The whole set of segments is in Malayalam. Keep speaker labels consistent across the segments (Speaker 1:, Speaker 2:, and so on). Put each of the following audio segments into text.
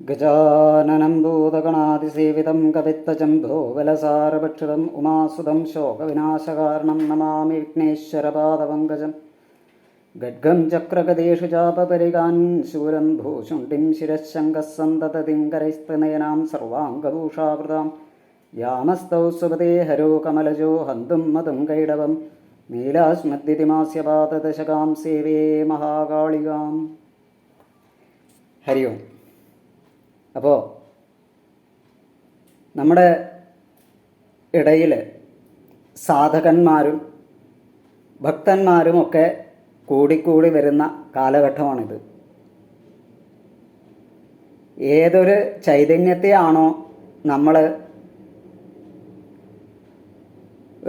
Speaker 1: ഗജാനനം ഭൂതഗണാതിസേവിതം കവിത്തജംഭോ ബലസാരഭക്ഷിതം ഉമാസുതം ശോകവിനാശകാരണം നമാമി വിഘ്നേശ്വരപാദപങ്കജം. ഗഡ്ഗം ചക്രഗതേഷു ചാപപരികാൻ ശൂരം ഭൂശുണ്ടിം ശിരശങ്കസന്തതതിങ്കരൈസ്തനയനാം സർവാംഗഭൂഷാവൃതാം യാമസ്തൗ സുപതേ ഹരോ കമലജോ ഹന്തും മതും കൈടവം. നീലാസ്മദ്ദിതിമാസ്യപാദശകാം സേവേ മഹാകാളികാം. ഹരി ഓം അപ്പോൾ നമ്മുടെ ഇടയിൽ സാധകന്മാരും ഭക്തന്മാരുമൊക്കെ കൂടിക്കൂടി വരുന്ന കാലഘട്ടമാണിത്. ഏതൊരു ചൈതന്യത്തെയാണോ നമ്മൾ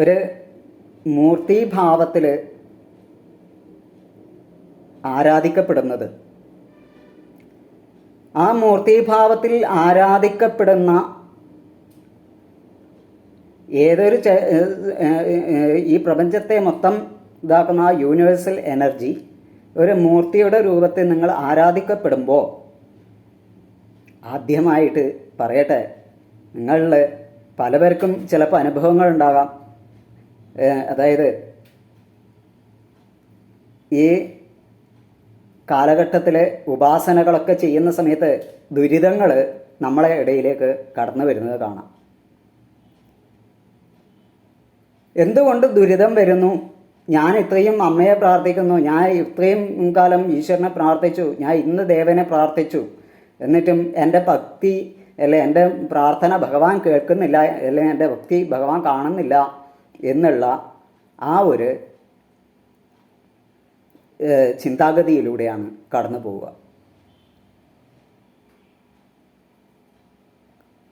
Speaker 1: ഒരു മൂർത്തിഭാവത്തിൽ ആരാധിക്കപ്പെടുന്നത്? ആ മൂർത്തിഭാവത്തിൽ ആരാധിക്കപ്പെടുന്ന ഏതൊരു ഈ പ്രപഞ്ചത്തെ മൊത്തം ഇതാക്കുന്ന ആ യൂണിവേഴ്സൽ എനർജി ഒരു മൂർത്തിയുടെ രൂപത്തിൽ നിങ്ങൾ ആരാധിക്കപ്പെടുമ്പോൾ ആദ്യമായിട്ട് പറയട്ടെ നിങ്ങളിൽ പലവർക്കും ചിലപ്പോൾ അനുഭവങ്ങൾ ഉണ്ടാകാം. അതായത് ഈ കാലഘട്ടത്തിലെ ഉപാസനകളൊക്കെ ചെയ്യുന്ന സമയത്ത് ദുരിതങ്ങൾ നമ്മളെ ഇടയിലേക്ക് കടന്നു വരുന്നത് കാണാം. എന്തുകൊണ്ട് ദുരിതം വരുന്നു? ഞാൻ ഇത്രയും അമ്മയെ പ്രാർത്ഥിക്കുന്നു ഞാൻ ഇത്രയും കാലം ഈശ്വരനെ പ്രാർത്ഥിച്ചു ഞാൻ ഇന്ന് ദേവനെ പ്രാർത്ഥിച്ചു. എന്നിട്ടും എന്റെ ഭക്തി അല്ലെ എന്റെ പ്രാർത്ഥന ഭഗവാൻ കേൾക്കുന്നില്ല അല്ലെങ്കിൽ എന്റെ ഭക്തി ഭഗവാൻ കാണുന്നില്ല എന്നുള്ള ആ ഒരു ചിന്താഗതിയിലൂടെയാണ് കടന്നു പോവുക.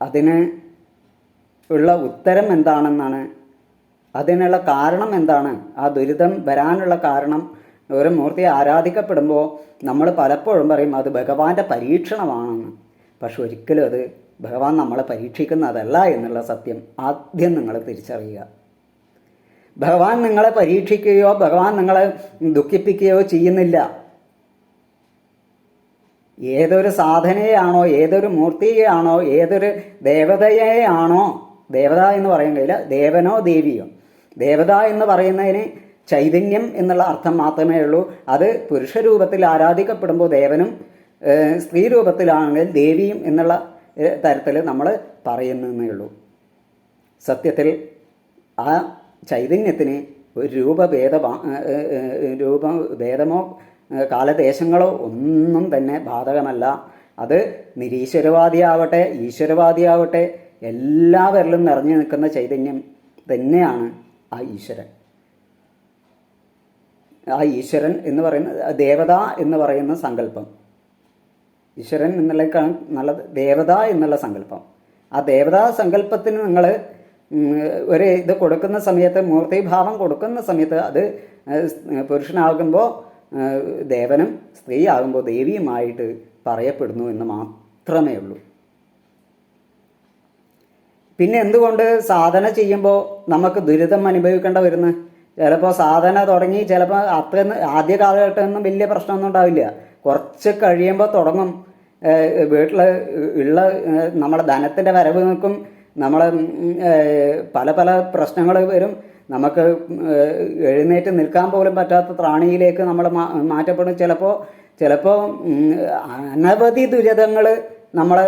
Speaker 1: അതിന് ഉള്ള ഉത്തരം എന്താണെന്നാണ് അതിനുള്ള കാരണം എന്താണ് ആ ദുരിതം വരാനുള്ള കാരണം ഒരു മൂർത്തി ആരാധിക്കപ്പെടുമ്പോൾ നമ്മൾ പലപ്പോഴും പറയും അത് ഭഗവാന്റെ പരീക്ഷണമാണെന്ന്. പക്ഷെ ഒരിക്കലും അത് ഭഗവാൻ നമ്മളെ പരീക്ഷിക്കുന്നതല്ല എന്നുള്ള സത്യം ആദ്യം നിങ്ങൾ തിരിച്ചറിയുക. ഭഗവാൻ നിങ്ങളെ പരീക്ഷിക്കുകയോ ഭഗവാൻ നിങ്ങളെ ദുഃഖിപ്പിക്കുകയോ ചെയ്യുന്നില്ല. ഏതൊരു സാധനയാണോ ഏതൊരു മൂർത്തിയാണോ ഏതൊരു ദേവതയെയാണോ ദേവത എന്ന് പറയാൻ കഴിയില്ല ദേവനോ ദേവിയോ. ദേവത എന്ന് പറയുന്നതിന് ചൈതന്യം എന്നുള്ള അർത്ഥം മാത്രമേ ഉള്ളൂ. അത് പുരുഷരൂപത്തിൽ ആരാധിക്കപ്പെടുമ്പോൾ ദേവനും സ്ത്രീ രൂപത്തിലാണെങ്കിൽ ദേവിയും എന്നുള്ള തരത്തിൽ നമ്മൾ പറയുന്നതേ ഉള്ളൂ. സത്യത്തിൽ ആ ചൈതന്യത്തിന് ഒരു രൂപഭേദമാ ഏഹ് ഏഹ് രൂപ ഭേദമോ കാലദേശങ്ങളോ ഒന്നും തന്നെ ബാധകമല്ല. അത് നിരീശ്വരവാദിയാവട്ടെ ഈശ്വരവാദിയാവട്ടെ എല്ലാവരിലും നിറഞ്ഞു നിൽക്കുന്ന ചൈതന്യം തന്നെയാണ് ആ ഈശ്വരൻ. ആ ഈശ്വരൻ എന്ന് പറയുന്ന ദേവത എന്ന് പറയുന്ന സങ്കല്പം. ഈശ്വരൻ എന്നുള്ള നല്ല ദേവത എന്നുള്ള സങ്കല്പം. ആ ദേവതാ സങ്കല്പത്തിന് നിങ്ങൾ ഒരു ഇത് കൊടുക്കുന്ന സമയത്ത് മൂർത്തിഭാവം കൊടുക്കുന്ന സമയത്ത് അത് പുരുഷനാകുമ്പോൾ ദേവനും സ്ത്രീ ആകുമ്പോൾ ദേവിയുമായിട്ട് പറയപ്പെടുന്നു എന്ന് മാത്രമേ ഉള്ളൂ. പിന്നെ എന്തുകൊണ്ട് സാധന ചെയ്യുമ്പോൾ നമുക്ക് ദുരിതം അനുഭവിക്കേണ്ട വരുന്നത് ചിലപ്പോൾ സാധന തുടങ്ങി ചിലപ്പോൾ അത്ര ആദ്യ കാലഘട്ടമൊന്നും വലിയ പ്രശ്നമൊന്നും ഉണ്ടാവില്ല. കുറച്ച് കഴിയുമ്പോൾ തുടങ്ങും. വീട്ടിൽ ഉള്ള നമ്മുടെ ധനത്തിന്റെ വരവ് നിൽക്കും. നമ്മളെ പല പല പ്രശ്നങ്ങൾ വരും. നമുക്ക് എഴുന്നേറ്റ് നിൽക്കാൻ പോലും പറ്റാത്ത ത്രാണിയിലേക്ക് നമ്മൾ മാറ്റപ്പെടും. ചിലപ്പോൾ ചിലപ്പോൾ അനവധി ദുരിതങ്ങൾ നമ്മളെ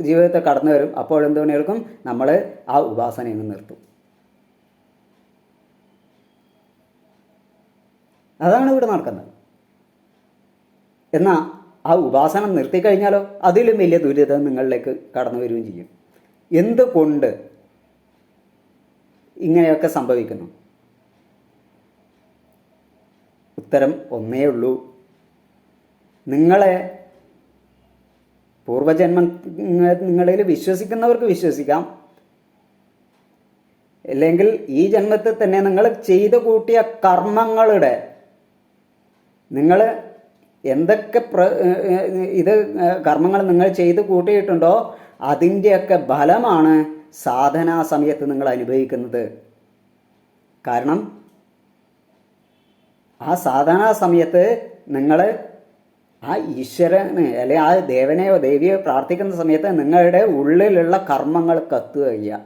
Speaker 1: ജീവിതത്തെ കടന്നു വരും. അപ്പോൾ എന്ത് പണിയെടുക്കും? നമ്മൾ ആ ഉപാസനയിൽ നിന്ന് നിർത്തും. അതാണ് ഇവിടെ നടക്കുന്നത്. എന്നാൽ ആ ഉപാസന നിർത്തിക്കഴിഞ്ഞാലോ അതിലും വലിയ ദുരിതം നിങ്ങളിലേക്ക് കടന്നു വരികയും ചെയ്യും. എന്തുകൊണ്ട് ഇങ്ങനെയൊക്കെ സംഭവിക്കുന്നു? ഉത്തരം ഒന്നേ ഉള്ളൂ. നിങ്ങളെ പൂർവജന്മം നിങ്ങളിൽ വിശ്വസിക്കുന്നവർക്ക് വിശ്വസിക്കാം. അല്ലെങ്കിൽ ഈ ജന്മത്തിൽ തന്നെ നിങ്ങൾ ചെയ്തു കൂട്ടിയ കർമ്മങ്ങളുടെ നിങ്ങൾ എന്തൊക്കെ ഇത് കർമ്മങ്ങൾ നിങ്ങൾ ചെയ്തു കൂട്ടിയിട്ടുണ്ടോ അതിന്റെയൊക്കെ ഫലമാണ് സാധനാ സമയത്ത് നിങ്ങൾ അനുഭവിക്കുന്നത്. കാരണം ആ സാധനാ സമയത്ത് നിങ്ങൾ ആ ഈശ്വരന് അല്ലെ ആ ദേവനെയോ ദേവിയോ പ്രാർത്ഥിക്കുന്ന സമയത്ത് നിങ്ങളുടെ ഉള്ളിലുള്ള കർമ്മങ്ങൾ കത്തുകയ്യ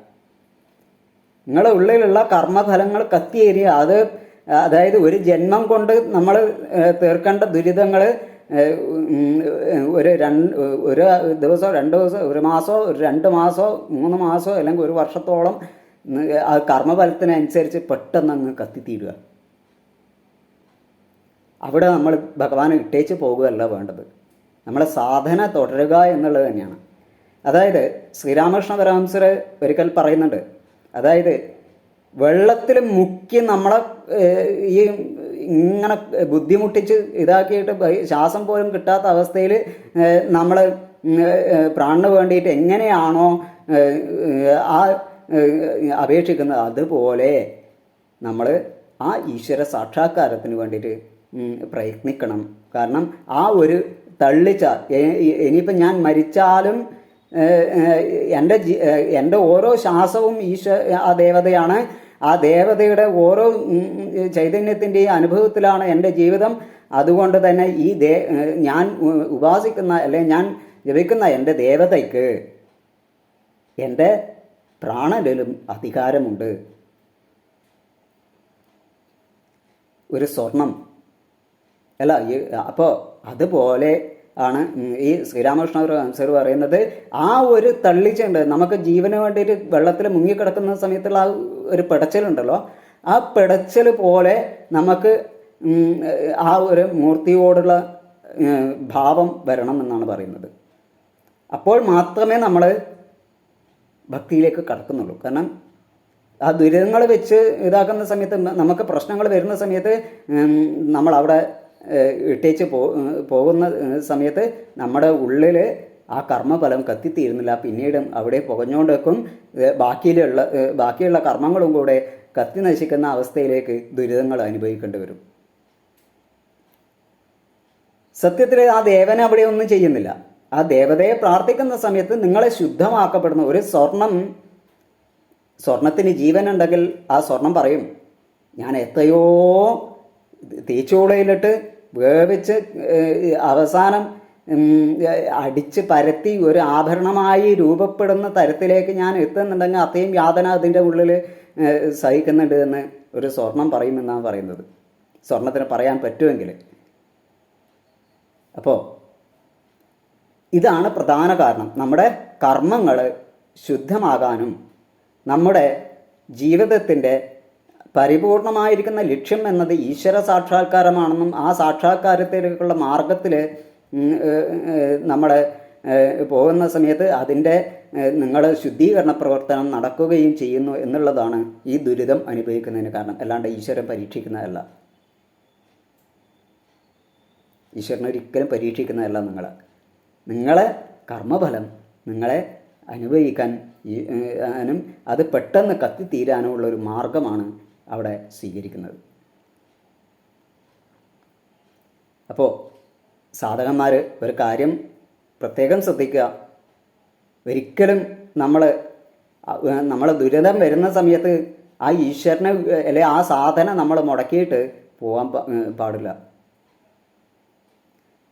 Speaker 1: നിങ്ങളുടെ ഉള്ളിലുള്ള കർമ്മഫലങ്ങൾ കത്തിയേരിയ. അത് അതായത് ഒരു ജന്മം കൊണ്ട് നമ്മൾ തീർക്കേണ്ട ദുരിതങ്ങൾ ഒരു രണ്ട് ഒരു ദിവസം രണ്ട് ദിവസം ഒരു മാസമോ ഒരു രണ്ട് മാസമോ മൂന്ന് മാസമോ അല്ലെങ്കിൽ ഒരു വർഷത്തോളം ആ കർമ്മഫലത്തിനനുസരിച്ച് പെട്ടെന്ന് അങ്ങ് കത്തിത്തീരുക. അവിടെ നമ്മൾ ഭഗവാനെ ഇട്ടേച്ച് പോകുകയല്ല വേണ്ടത്. നമ്മളെ സാധന തുടരുക എന്നുള്ളത് തന്നെയാണ്. അതായത് ശ്രീരാമകൃഷ്ണ പരമഹംസർ ഒരിക്കൽ പറയുന്നുണ്ട്. അതായത് വെള്ളത്തിൽ മുക്കി നമ്മളെ ഈ ഇങ്ങനെ ബുദ്ധിമുട്ടിച്ച് ഇതാക്കിയിട്ട് ശ്വാസം പോലും കിട്ടാത്ത അവസ്ഥയിൽ നമ്മൾ പ്രാണിന് വേണ്ടിയിട്ട് എങ്ങനെയാണോ ആ അപേക്ഷിക്കുന്നത്. അതുപോലെ നമ്മൾ ആ ഈശ്വര സാക്ഷാത്കാരത്തിന് വേണ്ടിയിട്ട് പ്രയത്നിക്കണം. കാരണം ആ ഒരു തള്ളിച്ച ഇനിയിപ്പം ഞാൻ മരിച്ചാലും എന്റെ എന്റെ ഓരോ ശ്വാസവും ഈശ്വ ആ ദേവതയാണ് ആ ദേവതയുടെ ഓരോ ചൈതന്യത്തിന്റെയും അനുഭവത്തിലാണ് എന്റെ ജീവിതം. അതുകൊണ്ട് തന്നെ ഈ ദേ ഞാൻ ഉപാസിക്കുന്ന അല്ലെങ്കിൽ ഞാൻ ജപിക്കുന്ന എന്റെ ദേവതയ്ക്ക് എന്റെ പ്രാണനിലും അധികാരമുണ്ട്. ഒരു സ്വർണം. അല്ല അപ്പോൾ അതുപോലെ ആണ് ഈ ശ്രീരാമകൃഷ്ണ സർ പറയുന്നത്. ആ ഒരു തള്ളിച്ചുണ്ട് നമുക്ക് ജീവന് വേണ്ടിയിട്ട് വെള്ളത്തിൽ മുങ്ങിക്കിടക്കുന്ന സമയത്തുള്ള ആ ഒരു പിടച്ചിലുണ്ടല്ലോ. ആ പിടച്ചൽ പോലെ നമുക്ക് ആ ഒരു മൂർത്തിയോടുള്ള ഭാവം വരണം എന്നാണ് പറയുന്നത്. അപ്പോൾ മാത്രമേ നമ്മൾ ഭക്തിയിലേക്ക് കടക്കുന്നുള്ളൂ. കാരണം ആ ദുരിതങ്ങൾ വെച്ച് ഇതാക്കുന്ന സമയത്ത് നമുക്ക് പ്രശ്നങ്ങൾ വരുന്ന സമയത്ത് നമ്മൾ അവിടെ ഇട്ടേച്ച് പോ പോകുന്ന സമയത്ത് നമ്മുടെ ഉള്ളിൽ ആ കർമ്മഫലം കത്തിത്തീരുന്നില്ല. പിന്നീടും അവിടെ പുകഞ്ഞുകൊണ്ടിരിക്കും ബാക്കിയിലുള്ള ബാക്കിയുള്ള കർമ്മങ്ങളും കൂടെ കത്തി നശിക്കുന്ന അവസ്ഥയിലേക്ക് ദുരിതങ്ങൾ അനുഭവിക്കേണ്ടി വരും. സത്യത്തിൽ ആ ദേവൻ അവിടെ ഒന്നും ചെയ്യുന്നില്ല. ആ ദേവതയെ പ്രാർത്ഥിക്കുന്ന സമയത്ത് നിങ്ങളെ ശുദ്ധമാക്കപ്പെടുന്ന ഒരു സ്വർണം സ്വർണത്തിന് ജീവനുണ്ടെങ്കിൽ ആ സ്വർണം പറയും ഞാൻ എത്രയോ തീച്ചൂളയിലിട്ട് വേവിച്ച് അവസാനം അടിച്ച് പരത്തി ഒരു ആഭരണമായി രൂപപ്പെടുന്ന തരത്തിലേക്ക് ഞാൻ എത്തുന്നുണ്ടെങ്കിൽ അത്രയും യാതന അതിന്റെ ഉള്ളിൽ സഹിക്കുന്നുണ്ട് എന്ന് ഒരു സ്വർണം പറയുമെന്നാണ് പറയുന്നത്. സ്വർണത്തിന് പറയാൻ പറ്റുമെങ്കിൽ അപ്പോൾ ഇതാണ് പ്രധാന കാരണം. നമ്മുടെ കർമ്മങ്ങൾ ശുദ്ധമാകാനും നമ്മുടെ ജീവിതത്തിന്റെ പരിപൂർണമായിരിക്കുന്ന ലക്ഷ്യം എന്നത് ഈശ്വര സാക്ഷാത്കാരമാണെന്നും ആ സാക്ഷാത്കാരത്തിലേക്കുള്ള മാർഗത്തിൽ നമ്മൾ പോകുന്ന സമയത്ത് അതിന്റെ നിങ്ങൾ ശുദ്ധീകരണ പ്രവർത്തനം നടക്കുകയും ചെയ്യുന്നു എന്നുള്ളതാണ് ഈ ദുരിതം അനുഭവിക്കുന്നതിന് കാരണം. അല്ലാണ്ട് ഈശ്വരൻ പരീക്ഷിക്കുന്നതല്ല. ഈശ്വരനെ ഒരിക്കലും പരീക്ഷിക്കുന്നതല്ല നിങ്ങൾ നിങ്ങളെ കർമ്മഫലം നിങ്ങളെ അനുഭവിക്കാൻ അത് പെട്ടെന്ന് കത്തിത്തീരാനുമുള്ള ഒരു മാർഗമാണ് അവിടെ സ്വീകരിക്കുന്നത്. അപ്പോൾ സാധകന്മാർ ഒരു കാര്യം പ്രത്യേകം ശ്രദ്ധിക്കുക. ഒരിക്കലും നമ്മൾ നമ്മൾ ദുരിതം വരുന്ന സമയത്ത് ആ ഈശ്വരനെ അല്ലെ ആ സാധന നമ്മൾ മുടക്കിയിട്ട് പോകാൻ പാടില്ല.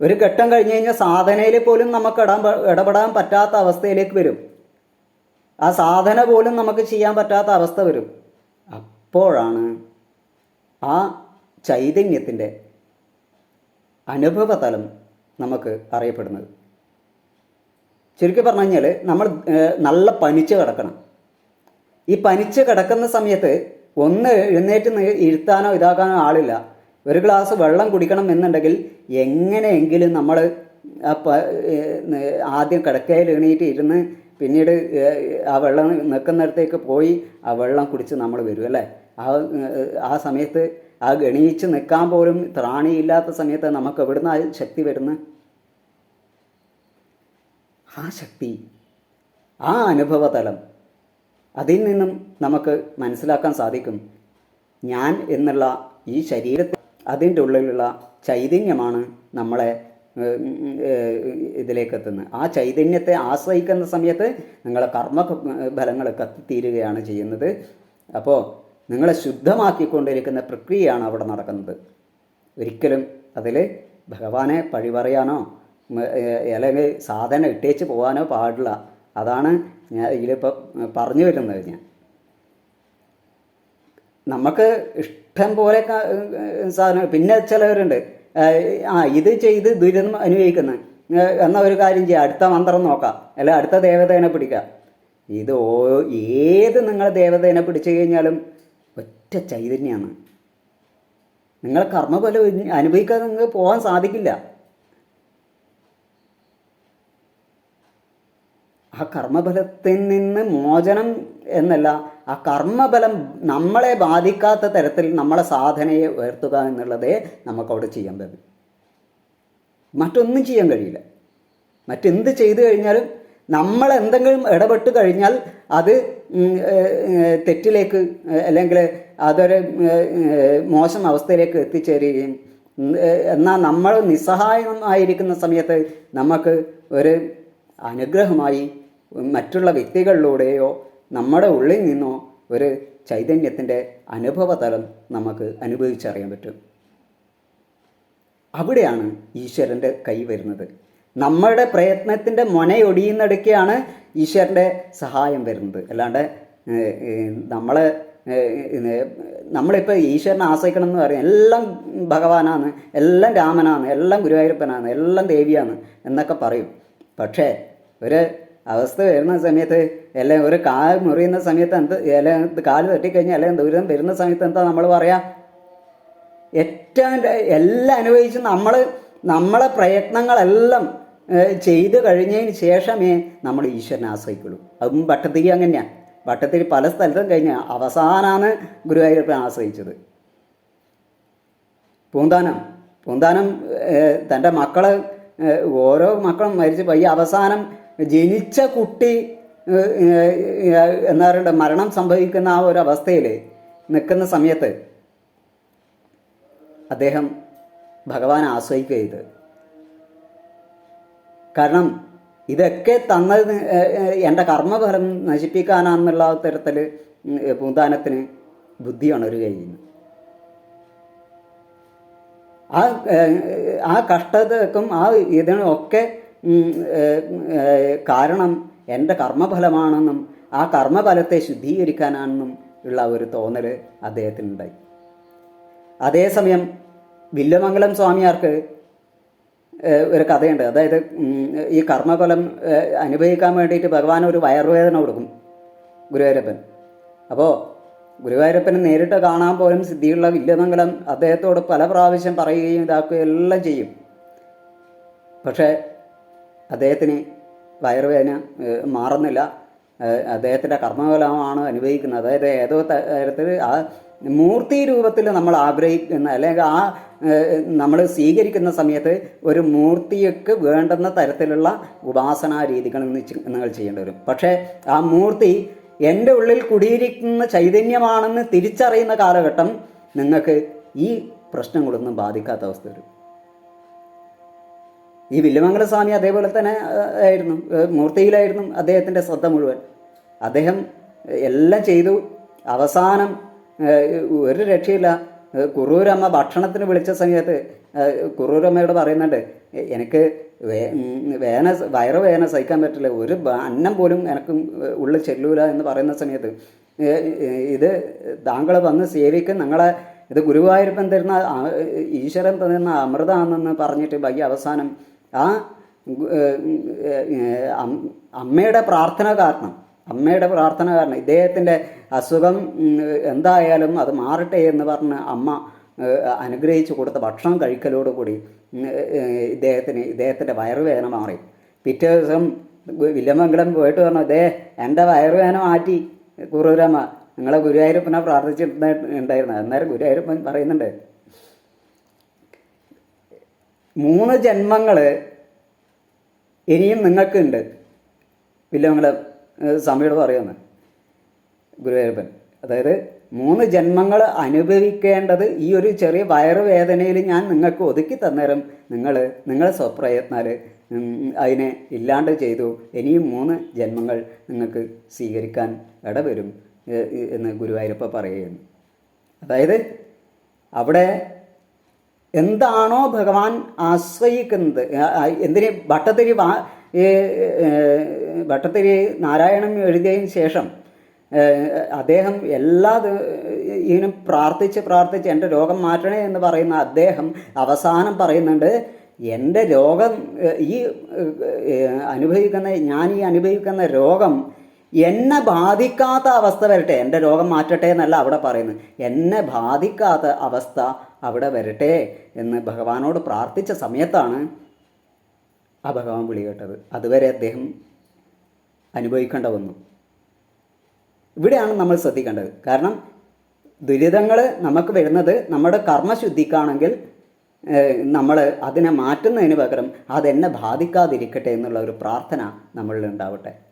Speaker 1: ഒരു ഘട്ടം കഴിഞ്ഞ് കഴിഞ്ഞാൽ സാധനയിൽ പോലും നമുക്ക് ഇടാൻ ഇടപെടാൻ പറ്റാത്ത അവസ്ഥയിലേക്ക് വരും. ആ സാധന പോലും നമുക്ക് ചെയ്യാൻ പറ്റാത്ത അവസ്ഥ വരും. അപ്പോഴാണ് ആ ചൈതന്യത്തിന്റെ അനുഭവതലം നമുക്ക് അറിയപ്പെടുന്നത്. ചുരുക്കി പറഞ്ഞു കഴിഞ്ഞാൽ നമ്മൾ നല്ല പനിച്ച് കിടക്കണം. ഈ പനിച്ച് കിടക്കുന്ന സമയത്ത് ഒന്ന് എഴുന്നേറ്റ് ഇരുത്താനോ ഇതാക്കാനോ ആളില്ല. ഒരു ഗ്ലാസ് വെള്ളം കുടിക്കണം എന്നുണ്ടെങ്കിൽ എങ്ങനെയെങ്കിലും നമ്മൾ ആദ്യം കിടക്കയിൽ എണീറ്റ് ഇരുന്ന് പിന്നീട് ആ വെള്ളം നിൽക്കുന്നിടത്തേക്ക് പോയി ആ വെള്ളം കുടിച്ച് നമ്മൾ വരും അല്ലേ? ആ ആ സമയത്ത് ആ ഗണിയിച്ച് നിൽക്കാൻ പോലും ത്രാണിയില്ലാത്ത സമയത്ത് നമുക്ക് എവിടുന്ന് ശക്തി വരുന്നത് ആ ശക്തി ആ അനുഭവതലം അതിൽ നിന്നും നമുക്ക് മനസ്സിലാക്കാൻ സാധിക്കും. ഞാൻ എന്നുള്ള ഈ ശരീരത്തിൽ അതിന്റെ ഉള്ളിലുള്ള ചൈതന്യമാണ് നമ്മളെ ഇതിലേക്ക് എത്തുന്നത് ആ ചൈതന്യത്തെ ആശ്രയിക്കുന്ന സമയത്ത് നിങ്ങളെ കർമ്മ ഫലങ്ങൾ കത്തിത്തീരുകയാണ് ചെയ്യുന്നത്. അപ്പോൾ നിങ്ങളെ ശുദ്ധമാക്കിക്കൊണ്ടിരിക്കുന്ന പ്രക്രിയയാണ് അവിടെ നടക്കുന്നത്. ഒരിക്കലും അതിൽ ഭഗവാനെ പഴി പറയാനോ അല്ലെങ്കിൽ സാധനം ഇട്ടേച്ച് പോകാനോ പാടില്ല. അതാണ് ഞാൻ ഇതിലിപ്പോൾ പറഞ്ഞു വരുന്നത് ഞാൻ. നമുക്ക് ഇഷ്ടം പോലെ സാധനം പിന്നെ ചിലവരുണ്ട്. ആ ഇത് ചെയ്ത് ദുരിതം അനുഭവിക്കുന്ന. എന്ന ഒരു കാര്യം ചെയ്യാം. അടുത്ത മന്ത്രം നോക്കാം. അല്ല അടുത്ത ദേവതേനെ പിടിക്കുക ഇത് ഓ ഏത് നിങ്ങൾ ദേവതേനെ പിടിച്ചു കഴിഞ്ഞാലും ഒറ്റ ചൈതന്യമാണ് നിങ്ങൾ കർമ്മഫലം അനുഭവിക്കാതെ നിങ്ങൾക്ക് പോകാൻ സാധിക്കില്ല. ആ കർമ്മഫലത്തിൽ നിന്ന് മോചനം എന്നല്ല ആ കർമ്മബലം നമ്മളെ ബാധിക്കാത്ത തരത്തിൽ നമ്മളെ സാധനയെ ഉയർത്തുക എന്നുള്ളതേ നമുക്കവിടെ ചെയ്യാൻ പറ്റും. മറ്റൊന്നും ചെയ്യാൻ കഴിയില്ല. മറ്റെന്ത് ചെയ്തു കഴിഞ്ഞാലും നമ്മൾ എന്തെങ്കിലും ഇടപെട്ട് കഴിഞ്ഞാൽ അത് തെറ്റിലേക്ക് അല്ലെങ്കിൽ അതൊരു മോശം അവസ്ഥയിലേക്ക് എത്തിച്ചേരുകയും എന്നാൽ നമ്മൾ നിസ്സഹായമായിരിക്കുന്ന സമയത്ത് നമുക്ക് ഒരു അനുഗ്രഹമായി മറ്റുള്ള വ്യക്തികളിലൂടെയോ നമ്മുടെ ഉള്ളിൽ നിന്നോ ഒരു ചൈതന്യത്തിന്റെ അനുഭവതലം നമുക്ക് അനുഭവിച്ചറിയാൻ പറ്റും. അവിടെയാണ് ഈശ്വരന്റെ കൈ വരുന്നത്. നമ്മളുടെ പ്രയത്നത്തിന്റെ മുനയൊടിയുന്നിടയ്ക്കാണ് ഈശ്വരന്റെ സഹായം വരുന്നത്. അല്ലാണ്ട് നമ്മളെ നമ്മളിപ്പോൾ ഈശ്വരനെ ആശ്രയിക്കണം എന്ന് പറയും എല്ലാം ഭഗവാനാണ് എല്ലാം രാമനാണ് എല്ലാം ഗുരുവായൂരപ്പനാണ് എല്ലാം ദേവിയാണ് എന്നൊക്കെ പറയും. പക്ഷേ ഒരു അവസ്ഥ വരുന്ന സമയത്ത് എല്ലാം ഒരു കാൽ മുറിയുന്ന സമയത്ത് എന്ത് ഇല കാൽ തട്ടിക്കഴിഞ്ഞാൽ അല്ലെങ്കിൽ ദുരിതം വരുന്ന സമയത്ത് എന്താ നമ്മൾ പറയാ? ഏറ്റവും എല്ലാം അനുഭവിച്ച് നമ്മൾ നമ്മളെ പ്രയത്നങ്ങളെല്ലാം ചെയ്ത് കഴിഞ്ഞതിന് ശേഷമേ നമ്മൾ ഈശ്വരനെ ആശ്രയിക്കുള്ളൂ. അതും ഭട്ടത്തിരി അങ്ങനെയാണ് ഭട്ടത്തിരി പല സ്ഥലത്തും കഴിഞ്ഞ അവസാനമാണ് ഗുരുവായൂരപ്പനെ ആശ്രയിച്ചത്. പൂന്താനം. പൂന്താനം തന്റെ മക്കൾ ഏഹ്, ഓരോ മക്കളും മരിച്ചു പോയി അവസാനം ജനിച്ച കുട്ടി എന്താ പറയണ്ട മരണം സംഭവിക്കുന്ന ആ ഒരു അവസ്ഥയിൽ നിൽക്കുന്ന സമയത്ത് അദ്ദേഹം ഭഗവാൻ ആശ്രയിക്കുക ചെയ്ത് കാരണം ഇതൊക്കെ തന്നത് എന്റെ കർമ്മഫലം നശിപ്പിക്കാനാണെന്നുള്ള തരത്തിൽ പൂന്താനത്തിന് ബുദ്ധിയാണ് ഒരു കഴിയുന്നത് ആ ആ കഷ്ടതക്കും ആ ഇതിനും ഒക്കെ കാരണം എന്റെ കർമ്മഫലമാണെന്നും ആ കർമ്മഫലത്തെ ശുദ്ധീകരിക്കാനാണെന്നും ഉള്ള ഒരു തോന്നൽ അദ്ദേഹത്തിനുണ്ടായി. അതേസമയം വില്ലമംഗലം സ്വാമിയാർക്ക് ഒരു കഥയുണ്ട്. അതായത് ഈ കർമ്മഫലം അനുഭവിക്കാൻ വേണ്ടിയിട്ട് ഭഗവാൻ ഒരു വയറുവേദന കൊടുക്കും ഗുരുവായൂരപ്പൻ. അപ്പോൾ ഗുരുവായൂരപ്പനെ നേരിട്ട് കാണാൻ പോലും സിദ്ധിയുള്ള വില്ലമംഗലം അദ്ദേഹത്തോട് പല പ്രാവശ്യം പറയുകയും ഇതാക്കുകയും എല്ലാം ചെയ്യും. പക്ഷേ അദ്ദേഹത്തിന് വയറുവേദന മാറുന്നില്ല. അദ്ദേഹത്തിന്റെ കർമ്മഫലമാണ് അനുഭവിക്കുന്നത്. അതായത് ഏതോ തരത്തിൽ ആ മൂർത്തി രൂപത്തിൽ നമ്മൾ ആഗ്രഹിക്കുന്ന അല്ലെങ്കിൽ ആ നമ്മൾ സ്വീകരിക്കുന്ന സമയത്ത് ഒരു മൂർത്തിക്ക് വേണ്ടുന്ന തരത്തിലുള്ള ഉപാസനാ രീതികൾ നിങ്ങൾ ചെയ്യേണ്ടി വരും. പക്ഷേ ആ മൂർത്തി എന്റെ ഉള്ളിൽ കുടിയിരിക്കുന്ന ചൈതന്യമാണെന്ന് തിരിച്ചറിയുന്ന കാലഘട്ടം നിങ്ങൾക്ക് ഈ പ്രശ്നങ്ങളൊന്നും ബാധിക്കാത്ത അവസ്ഥ വരും. ഈ വില്ലുമംഗല സ്വാമി അതേപോലെ തന്നെ ആയിരുന്നു. മൂർത്തിയിലായിരുന്നു അദ്ദേഹത്തിന്റെ ശ്രദ്ധ മുഴുവൻ. അദ്ദേഹം എല്ലാം ചെയ്തു. അവസാനം ഒരു രക്ഷയില്ല. കുറൂരമ്മ ഭക്ഷണത്തിന് വിളിച്ച സമയത്ത് കുറൂരമ്മയോട് പറയുന്നുണ്ട് എനിക്ക് വേ വേന വയറ് വേന സഹിക്കാൻ പറ്റില്ല. ഒരു അന്നം പോലും എനിക്ക് ഉള്ളിൽ ചെല്ലൂല എന്ന് പറയുന്ന സമയത്ത് ഇത് താങ്കൾ വന്ന് സേവിക്കും. നിങ്ങളെ ഇത് ഗുരുവായൂരപ്പൻ തരുന്ന ഈശ്വരൻ തരുന്ന അമൃതാണെന്ന് പറഞ്ഞിട്ട് ബാക്കി അവസാനം ആ അമ്മയുടെ പ്രാർത്ഥന കാരണം അമ്മയുടെ പ്രാർത്ഥന കാരണം ഇദ്ദേഹത്തിന്റെ അസുഖം എന്തായാലും അത് മാറട്ടെ എന്ന് പറഞ്ഞ് അമ്മ അനുഗ്രഹിച്ചു കൊടുത്ത ഭക്ഷണം കഴിക്കലോടുകൂടി ഇദ്ദേഹത്തിന് ഇദ്ദേഹത്തിന്റെ വയറുവേദന മാറി. പിറ്റേ ദിവസം വില്ലമംഗലം പോയിട്ട് പറഞ്ഞു ഇതേ എന്റെ വയറുവേദന മാറ്റി കുറൂരമ്മ നിങ്ങളെ ഗുരുവായൂരപ്പനെ പ്രാർത്ഥിച്ചിട്ടുണ്ടായിരുന്നു അന്നേരം ഗുരുവായൂരപ്പൻ പറയുന്നുണ്ട് മൂന്ന് ജന്മങ്ങൾ ഇനിയും നിങ്ങൾക്കുണ്ട്. ഏഹ്, സ്വാമിയോട് പറയുന്നു. ഗുരുവായൂരപ്പൻ. അതായത് മൂന്ന് ജന്മങ്ങൾ അനുഭവിക്കേണ്ടത് ഈ ഒരു ചെറിയ വയറുവേദനയിൽ ഞാൻ നിങ്ങൾക്ക് ഒതുക്കി തന്നേരം നിങ്ങൾ നിങ്ങളെ സ്വപ്രയത്നാൽ അതിനെ ഇല്ലാണ്ട് ചെയ്തു. ഇനിയും മൂന്ന് ജന്മങ്ങൾ നിങ്ങൾക്ക് സ്വീകരിക്കാൻ ഇടവരും എന്ന് ഗുരുവായൂരപ്പ പറയുകയാണ് അതായത് അവിടെ എന്താണോ ഭഗവാൻ ആശ്രയിക്കുന്നത്? എന്തിനെ ഭട്ടതിരി വാ ഭട്ടത്തിരി നാരായണം എഴുതിയതിന് ശേഷം അദ്ദേഹം എല്ലാ ഇതിനും പ്രാർത്ഥിച്ച് പ്രാർത്ഥിച്ച് എന്റെ രോഗം മാറ്റണേ എന്ന് പറയുന്ന അദ്ദേഹം അവസാനം പറയുന്നുണ്ട് എന്റെ രോഗം ഈ അനുഭവിക്കുന്ന ഞാൻ ഈ അനുഭവിക്കുന്ന രോഗം എന്നെ ബാധിക്കാത്ത അവസ്ഥ വരട്ടെ. എന്റെ രോഗം മാറ്റട്ടെ എന്നല്ല അവിടെ പറയുന്നത്. എന്നെ ബാധിക്കാത്ത അവസ്ഥ അവിടെ വരട്ടെ എന്ന് ഭഗവാനോട് പ്രാർത്ഥിച്ച സമയത്താണ് ആ ഭഗവാൻ വിളി കേട്ടത്. അതുവരെ അദ്ദേഹം അനുഭവിക്കേണ്ട വന്നു. ഇവിടെയാണ് നമ്മൾ ശ്രദ്ധിക്കേണ്ടത്. കാരണം ദുരിതങ്ങൾ നമുക്ക് വരുന്നത് നമ്മുടെ കർമ്മശുദ്ധിക്കാണെങ്കിൽ നമ്മൾ അതിനെ മാറ്റുന്നതിന് പകരം അതെന്നെ ബാധിക്കാതിരിക്കട്ടെ എന്നുള്ള ഒരു പ്രാർത്ഥന നമ്മളിൽ ഉണ്ടാവട്ടെ.